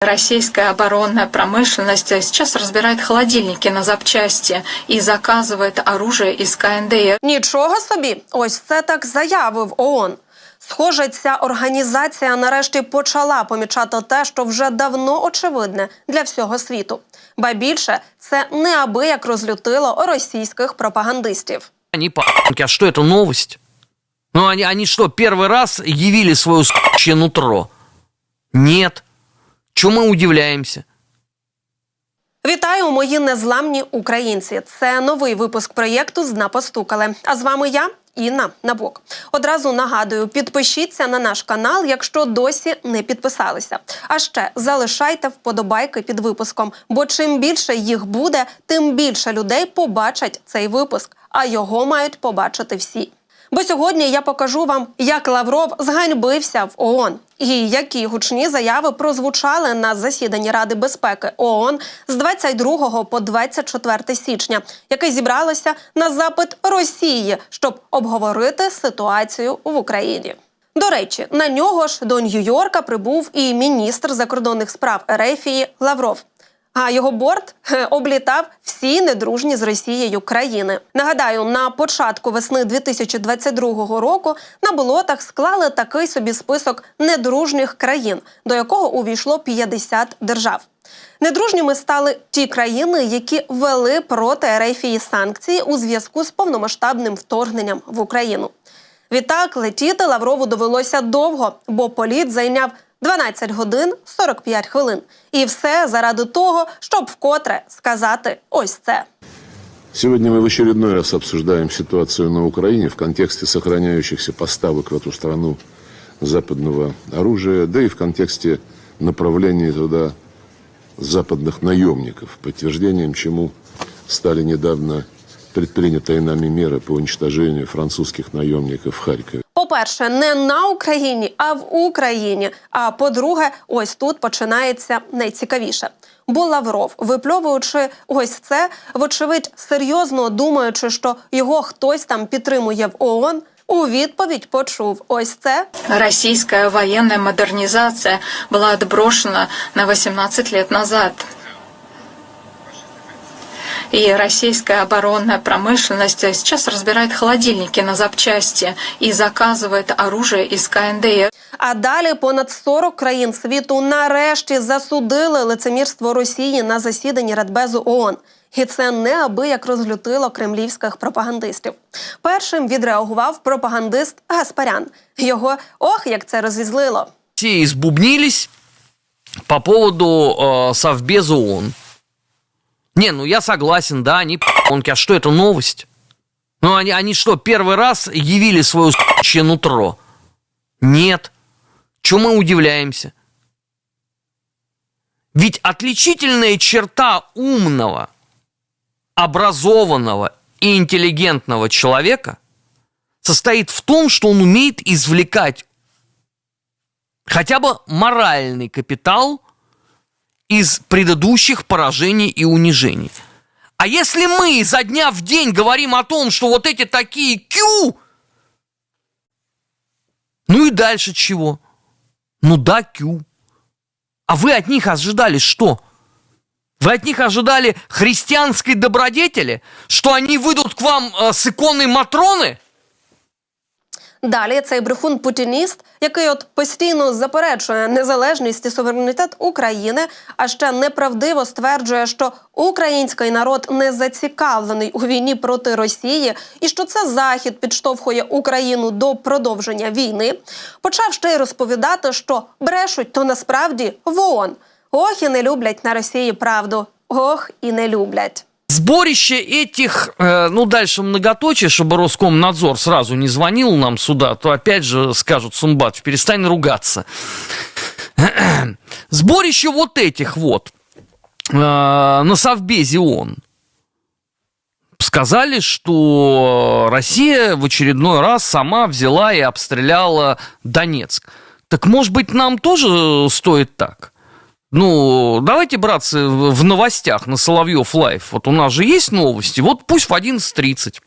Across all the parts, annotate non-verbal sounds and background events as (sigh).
Российская оборонная промышленность сейчас разбирает холодильники на запчасти и заказывает оружие из КНДР. Нічого собі, ось це так заявив ООН. Схоже, ця організація нарешті почала помічати те, що вже давно очевидне для всього світу. Ба більше це неабияк розлютило російських пропагандистів. Они по***ки, а что это новость? Ну, они, они что, первый раз явили свое с***чье нутро? Нет. Чему мы удивляемся? Вітаю, мої незламні українці. Це новий випуск проєкту «Зна постукали. А з вами я. Інна Набок. Одразу нагадую, підпишіться на наш канал, якщо досі не підписалися. А ще залишайте вподобайки під випуском, бо чим більше їх буде, тим більше людей побачать цей випуск, а його мають побачити всі. Бо сьогодні я покажу вам, як Лавров зганьбився в ООН і які гучні заяви прозвучали на засіданні Ради безпеки ООН з 22 по 24 січня, яке зібралося на запит Росії, щоб обговорити ситуацію в Україні. До речі, на нього ж до Нью-Йорка прибув і міністр закордонних справ Ерефії Лавров. А його борт (laughs) облітав всі недружні з Росією країни. Нагадаю, на початку весни 2022 року на болотах склали такий собі список недружніх країн, до якого увійшло 50 держав. Недружніми стали ті країни, які ввели проти Ерефії санкції у зв'язку з повномасштабним вторгненням в Україну. Відтак летіти Лаврову довелося довго, бо політ зайняв 12 годин 45 хвилин. І все заради того, щоб вкотре сказати ось це. Сегодня мы в очередной раз обсуждаем ситуацию на Украине в контексте сохраняющихся поставок в эту страну западного оружия, да и в контексте направления туда западных наемников, подтверждением чему стали недавно предпринятые нами меры по уничтожению французских наемников в Харькове. По-перше, не на Україні, а в Україні. А по-друге, ось тут починається найцікавіше. Бо Лавров, випльовуючи ось це, вочевидь, серйозно думаючи, що його хтось там підтримує в ООН, у відповідь почув ось це. Российская военная модернизация была отброшена на 18 лет назад И российская оборонная промышленность сейчас разбирает холодильники на запчасти и заказывает оружие из КНДР. А далі понад 40 країн світу нарешті засудили лицемірство Росії на засіданні Радбезу ООН. І це неабияк розлютило кремлівських пропагандистів. Першим відреагував пропагандист Гаспарян. Його ох, як це розізлило. Все избубнились по поводу э, Совбеза ООН. Не, ну я согласен, да, они по***нки, а что это новость? Ну они, они что, первый раз явили свое с***чье нутро? Нет. Чему мы удивляемся? Ведь отличительная черта умного, образованного и интеллигентного человека состоит в том, что он умеет извлекать хотя бы моральный капитал из предыдущих поражений и унижений. А если мы изо дня в день говорим о том, что вот эти такие кю, ну и дальше чего? Ну да, кю. А вы от них ожидали что? Вы от них ожидали христианской добродетели? Что они выйдут к вам э, с иконой Матроны? Далі цей брехун путініст, який от постійно заперечує незалежність і суверенітет України, а ще неправдиво стверджує, що український народ не зацікавлений у війні проти Росії, і що це захід підштовхує Україну до продовження війни, почав ще й розповідати, що брешуть то насправді в ООН. Ох, і не люблять на Росії правду. Ох, і не люблять. Сборище этих, э, ну дальше многоточие, чтобы Роскомнадзор сразу не звонил нам сюда, то опять же скажут, Сумбатов, перестань ругаться. (clears throat) Сборище вот этих вот э, на Совбезе ООН сказали, что Россия в очередной раз сама взяла и обстреляла Донецк. Так может быть нам тоже стоит так? Ну, давайте, братцы, в новостях на Соловьев Лайф. Вот у нас же есть новости. Вот пусть в 11.30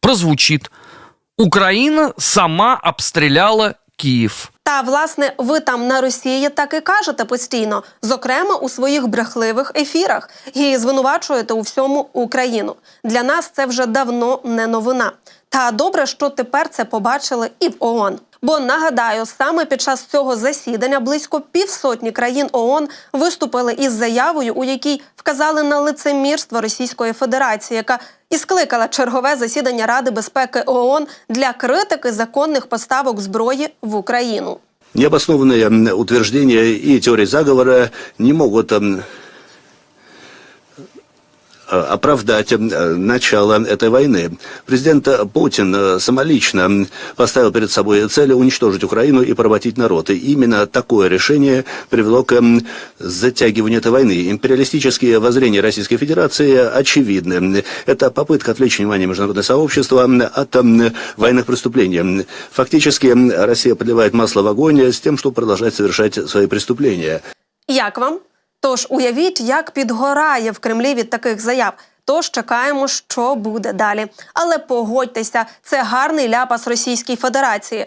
прозвучит. Украина сама обстреляла Киев. Та власне ви там на Росії так і кажете постійно, зокрема у своїх брехливих ефірах, і звинувачуєте у всьому Україну. Для нас це вже давно не новина. Та добре, що тепер це побачили і в ООН. Бо нагадаю, саме під час цього засідання близько півсотні країн ООН виступили із заявою, у якій вказали на лицемірство Російської Федерації, яка і скликала чергове засідання Ради безпеки ООН для критики законних поставок зброї в Україну. Необоснованные утверждения и теории заговора не могут оправдать м, э, начало этой войны. Президент э, Путин э, самолично поставил перед собой цель уничтожить Украину и поработить народ. И именно такое решение привело к затягиванию этой войны. Империалистические воззрения Российской Федерации очевидны. Это попытка отвлечь внимание международного сообщества от военных преступлений. Фактически Россия подливает масло в огонь с тем, чтобы продолжать совершать свои преступления. Як вам? Тож уявіть, як підгорає в Кремлі від таких заяв. Тож чекаємо, що буде далі. Але погодьтеся, це гарний ляпас Російській Федерації.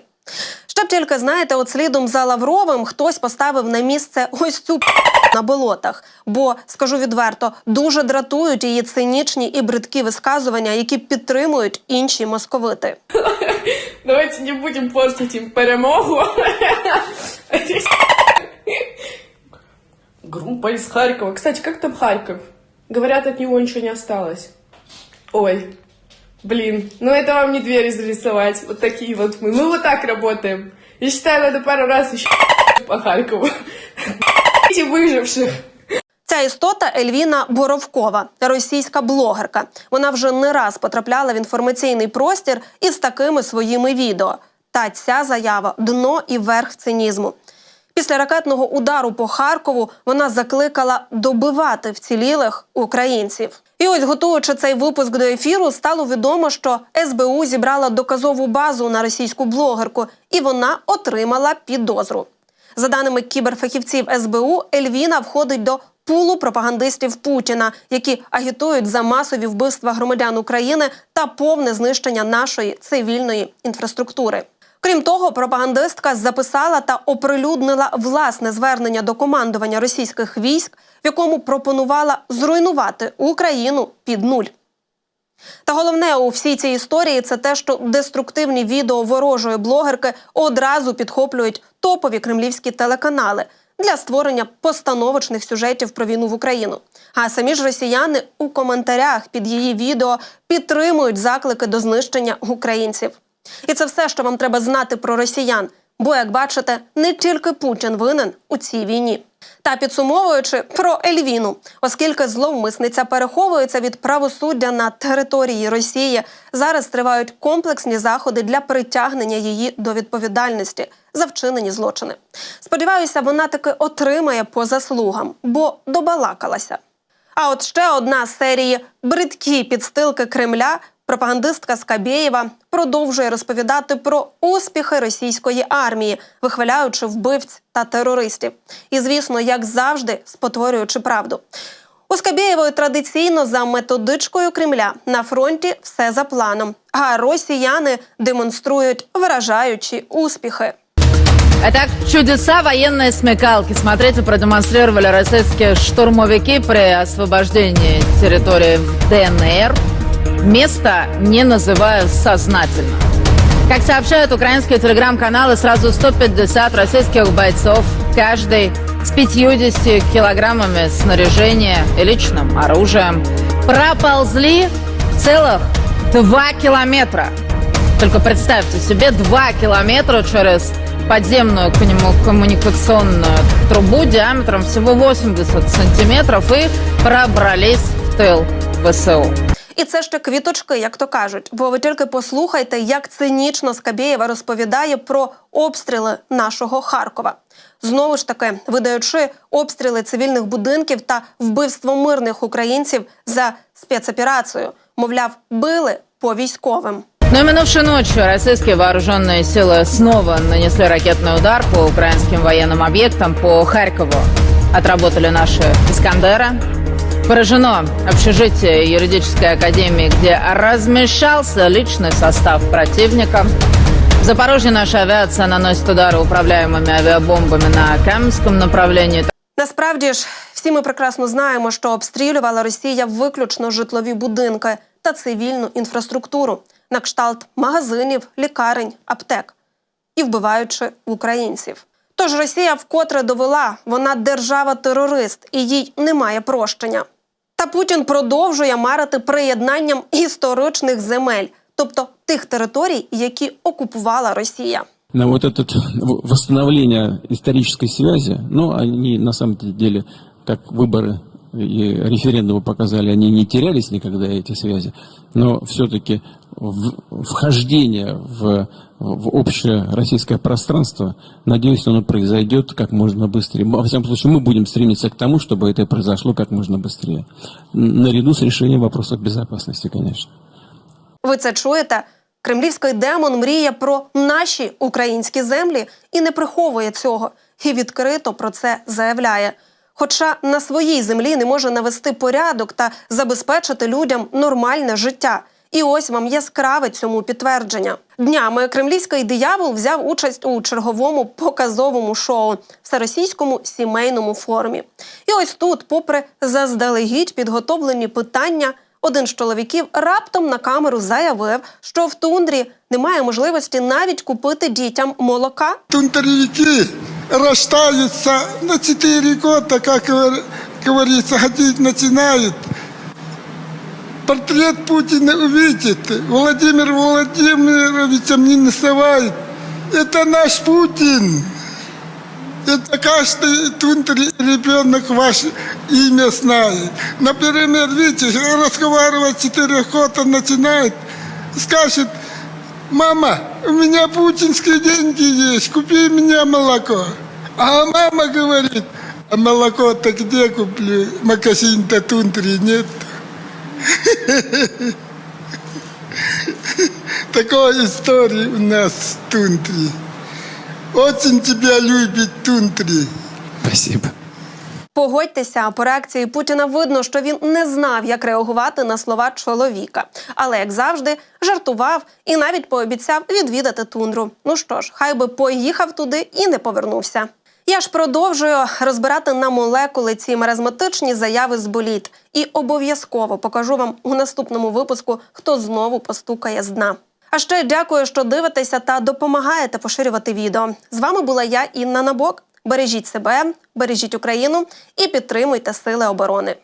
Щоб тільки знаєте, от слідом за Лавровим хтось поставив на місце ось цю на болотах. Бо скажу відверто, дуже дратують її цинічні і бридкі висказування, які підтримують інші московити. (laughs) Давайте не будем портить им перемогу. (laughs) Группа из Харькова. Кстати, как там Харьков? Говорят, от него ничего не осталось. Ой, блин, ну это вам не двери зарисовать. Вот такие вот мы. Мы вот так работаем. Я считаю, надо пару раз еще (laughs) по Харькову. (laughs) Эти выживших. Ця істота Ельвіна Боровкова, російська блогерка. Вона вже не раз потрапляла в інформаційний простір із такими своїми відео. Та ця заява дно і верх цинізму. Після ракетного удару по Харкову вона закликала добивати вцілілих українців. І ось, готуючи цей випуск до ефіру, стало відомо, що СБУ зібрала доказову базу на російську блогерку, і вона отримала підозру. За даними кіберфахівців СБУ, Ельвіна входить до пулу пропагандистів Путіна, які агітують за масові вбивства громадян України та повне знищення нашої цивільної інфраструктури. Крім того, пропагандистка записала та оприлюднила власне звернення до командування російських військ, в якому пропонувала зруйнувати Україну під нуль. Та головне у всій цій історії це те, що деструктивні відео ворожої блогерки одразу підхоплюють топові кремлівські телеканали для створення постановочних сюжетів про війну в Україну. А самі ж росіяни у коментарях під її відео підтримують заклики до знищення українців. І це все, що вам треба знати про росіян. Бо, як бачите, не тільки Путін винен у цій війні. Та підсумовуючи про Ельвіну, оскільки зловмисниця переховується від правосуддя на території Росії, зараз тривають комплексні заходи для притягнення її до відповідальності за вчинені злочини. Сподіваюся, вона таки отримає по заслугам, бо добалакалася. А от ще одна з серії бридкі підстилки Кремля. Пропагандистка Скабєєва продовжує розповідати про успіхи російської армії, вихваляючи вбивць та терористів. І, звісно, як завжди, спотворюючи правду. У Скабєєвої традиційно за методичкою Кремля на фронті все за планом. А росіяни демонструють вражаючі успіхи. Итак, чудеса военной смекалки. Смотрите, продемонстрировали российские штурмовики при освобождении территории ДНР. Место не называю сознательно. Как сообщают украинские телеграм-каналы, сразу 150 российских бойцов, каждый с 50 килограммами снаряжения и личным оружием, проползли целых 2 километра. Только представьте себе 2 километра через подземную к нему коммуникационную трубу диаметром всего 80 сантиметров и пробрались в тыл ВСУ. І це ще квіточки, як то кажуть. Бо ви тільки послухайте, як цинічно Скабєєва розповідає про обстріли нашого Харкова. Знову ж таки, видаючи обстріли цивільних будинків та вбивство мирних українців за спецоперацію, мовляв, били по військовим. Но и минувшей ночью российские вооруженные силы снова нанесли ракетный удар по украинским военным объектам по Харькову. Отработали наши «Искандеры». Поражено общежитие юридической академии, где размещался личный состав противника. В Запорожье наша авиация наносит удары управляемыми авиабомбами на Каменском направлении. Насправді ж, всі ми прекрасно знаємо, що обстрілювала Росія виключно житлові будинки та цивільну інфраструктуру на кшталт магазинів, лікарень, аптек і вбиваючи українців. Тож Росія вкотре довела, вона держава-терорист і їй немає прощення. Та Путін продовжує марити приєднанням історичних земель, тобто тих територій, які окупувала Росія. на вот это восстановление исторической связи, ну, они на самом деле, как выборы и референдумы показали, они не терялись никогда, эти связи, но все-таки вхождение в, в общее российское пространство, надеюсь, оно произойдет как можно быстрее. Во всяком случае, мы будем стремиться к тому, чтобы это произошло как можно быстрее. Наряду с решением вопросов безопасности, конечно. Ви це чуєте? Кремлівський демон мріє про наші українські землі і не приховує цього, і відкрито про це заявляє. Хоча на своїй землі не може навести порядок та забезпечити людям нормальне життя. І ось вам яскраве цьому підтвердження. Днями кремлівський диявол взяв участь у черговому показовому шоу всеросійському сімейному форумі. І ось тут, попри заздалегідь підготовлені питання, один з чоловіків раптом на камеру заявив, що в тундрі немає можливості навіть купити дітям молока. Тунтаревики рождаются на 4 года, как говор- говорится, ходить начинают. Портрет Путина увидит, Владимир Владимировича не называют. Это наш Путин. Это каждый тунтер ребенок ваше имя знает. Например, видите, разговаривать 4 года начинает, скажет, мама, у меня путинские деньги есть, купи мне молоко. А мама говорит, а молоко-то где куплю? Магазин-то тундри нет. Такой истории у нас в тундре. Очень тебя любит тундри. Спасибо. Погодьтеся, по реакції Путіна видно, що він не знав, як реагувати на слова чоловіка. Але, як завжди, жартував і навіть пообіцяв відвідати тундру. Ну що ж, хай би поїхав туди і не повернувся. Я ж продовжую розбирати на молекули ці маразматичні заяви з боліт. І обов'язково покажу вам у наступному випуску, хто знову постукає з дна. А ще дякую, що дивитеся та допомагаєте поширювати відео. З вами була я, Інна Набок. Бережіть себе, бережіть Україну і підтримуйте Сили оборони.